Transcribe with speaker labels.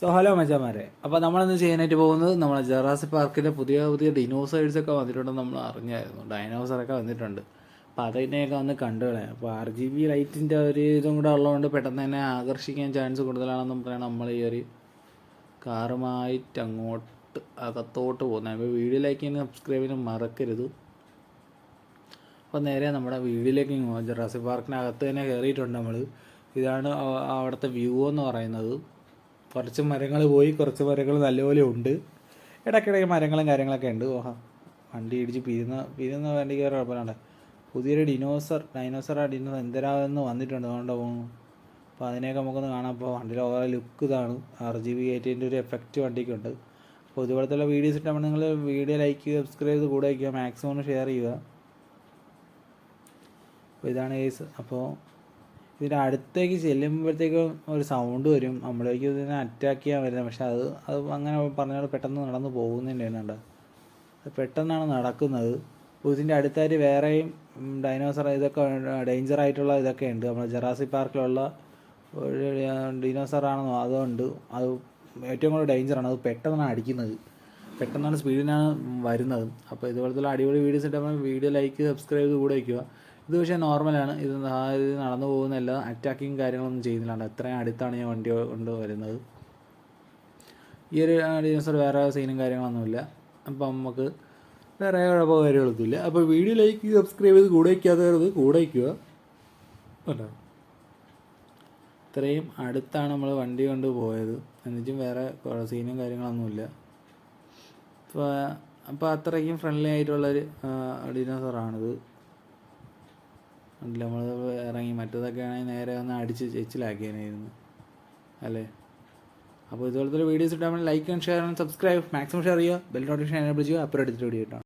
Speaker 1: So hello മച്ചാമാരെ അപ്പോൾ നമ്മളിന്ന് ചെയ്യാനായിട്ട് പോകുന്നത്? നമ്മളെ ജറാസി പാർക്കിലെ പുതിയ പുതിയ ഡിനോസൈഡ്സ് ഒക്കെ വന്നിട്ടുണ്ടെന്ന് നമ്മൾ അറിഞ്ഞായിരുന്നു. ഡൈനോസറൊക്കെ വന്നിട്ടുണ്ട്. അപ്പോൾ അതിനെയൊക്കെ വന്ന് കണ്ടുകളെ അപ്പൊ അപ്പോൾ ആർ ജി ബി ലൈറ്റിന്റെ ഒരു ഇതും കൂടെ ഉള്ളതുകൊണ്ട് പെട്ടെന്ന് തന്നെ ആകർഷിക്കാൻ ചാൻസ് കൂടുതലാണെന്ന് പറയണം നമ്മൾ ഈ ഒരു കാറുമായിട്ട് അങ്ങോട്ട് അകത്തോട്ട് പോകുന്നത്. അപ്പോൾ വീഡിയോ ലൈക്ക് ചെയ്യാൻ സബ്സ്ക്രൈബ് ചെയ്യാൻ മറക്കരുത്. അപ്പോൾ നേരെ നമ്മുടെ വീഡിയോയിലേക്ക് ജറാസി പാർക്കിനകത്ത് തന്നെ കയറിയിട്ടുണ്ട് നമ്മൾ ഇതാണ് അവ- അവിടുത്തെ വ്യൂ എന്ന് പറയുന്നത്. കുറച്ച് മരങ്ങൾ പോയി കുറച്ച് മരങ്ങൾ നല്ലപോലെ ഉണ്ട്. ഇടയ്ക്കിടയ്ക്ക് മരങ്ങളും കാര്യങ്ങളൊക്കെ ഉണ്ട്. ഓഹ വണ്ടി ഇടിച്ച് പിരുന്ന പിരുന്ന വണ്ടിക്ക് വേറെ കുഴപ്പമില്ല പുതിയൊരു ഡിനോസർ ഡൈനോസർ ആ ഡിനോസർ എന്തരാന്ന് വന്നിട്ടുണ്ട്. അതുകൊണ്ട് പോകുന്നു അപ്പോൾ അതിനെയൊക്കെ നമുക്കൊന്ന് കാണാം. അപ്പോൾ വണ്ടിയുടെ ഓരോ ലുക്ക് ഇതാണ്. ആർ ജി ബി എയ്റ്റീന്റെ ഒരു എഫക്റ്റ് വണ്ടിക്കുണ്ട്. അപ്പോൾ ഇതുപോലത്തെ വീഡിയോസ് ഇട്ടാൽ നിങ്ങൾ വീഡിയോ ലൈക്ക് ചെയ്യുക സബ്സ്ക്രൈബ് ചെയ്ത് കൂടെ വയ്ക്കുക. മാക്സിമം ഒന്ന് ഷെയർ ചെയ്യുക. അപ്പോൾ ഇതാണ് കേസ് അപ്പോൾ ഇതിന്റെ അടുത്തേക്ക് ചെല്ലുമ്പോഴത്തേക്കും ഒരു സൗണ്ട് വരും. നമ്മളേക്ക് ഇതിനെ അറ്റാക്ക് ചെയ്യാൻ വരുന്നത്. പക്ഷെ അത് അത് അങ്ങനെ പറഞ്ഞാൽ പെട്ടെന്ന് നടന്ന് പോകുന്നുണ്ട് അത് പെട്ടെന്നാണ് നടക്കുന്നത്. അപ്പോൾ ഇതിന്റെ അടുത്തായിട്ട് വേറെയും ഡൈനോസർ ഇതൊക്കെ ഡേഞ്ചർ ആയിട്ടുള്ള ഇതൊക്കെ ഉണ്ട്. നമ്മുടെ ജറാസി പാർക്കിലുള്ള ഒരു ഡൈനോസർ ആണെന്നോ അതുകൊണ്ട് അത് ഏറ്റവും കൂടുതൽ ഡേഞ്ചറാണ് അത് പെട്ടെന്നാണ് അടിക്കുന്നത്. പെട്ടെന്നാണ് സ്പീഡിനാണ് വരുന്നത്. അപ്പോൾ ഇതുപോലത്തെ അടിപൊളി വീഡിയോസ് ഇട്ടാൽ വീഡിയോ ലൈക്ക് സബ്സ്ക്രൈബ് ചെയ്ത് കൂടെ വയ്ക്കുക ഇത് പക്ഷേ നോർമലാണ്. ഇത് ഇത് നടന്നു പോകുന്നില്ല അറ്റാക്കിങ് കാര്യങ്ങളൊന്നും ചെയ്യുന്നില്ല അത്രയും അടുത്താണ് ഞാൻ വണ്ടി കൊണ്ട് വരുന്നത്. ഈ ഒരു ഡിനോസർ വേറെ സീനും കാര്യങ്ങളൊന്നുമില്ല. അപ്പം നമുക്ക് വേറെ കുഴപ്പമോ കാര്യങ്ങളൊന്നുമില്ല. അപ്പോൾ വീഡിയോ ലൈക്ക് സബ്സ്ക്രൈബ് ചെയ്ത് കൂടെ വയ്ക്കാത്തവരത് കൂടെ വയ്ക്കുക. ഇത്രയും അടുത്താണ് നമ്മൾ വണ്ടി കൊണ്ട് പോയത്. എന്നിട്ടും വേറെ സീനും കാര്യങ്ങളൊന്നുമില്ല. അപ്പോൾ അപ്പോൾ അത്രയ്ക്കും ഫ്രണ്ട്ലി ആയിട്ടുള്ളൊരു ഡിനോസറാണിത് നമ്മൾ ഇറങ്ങി മറ്റേതൊക്കെ ആണെങ്കിൽ നേരെ ഒന്ന് അടിച്ച് ചെച്ചിലാക്കിയാനായിരുന്നു അല്ലേ? അപ്പോൾ ഇതുപോലത്തെ വീഡിയോസ് ഇട്ടാൽ like and share and subscribe maximum share ചെയ്യുക. ബെൽ നോട്ടിഫിക്കേഷൻ എനേബിൾ ചെയ്യുക. അപ്പോൾ എടുത്തിട്ട് വീഡിയോ ഇട്ടാണ്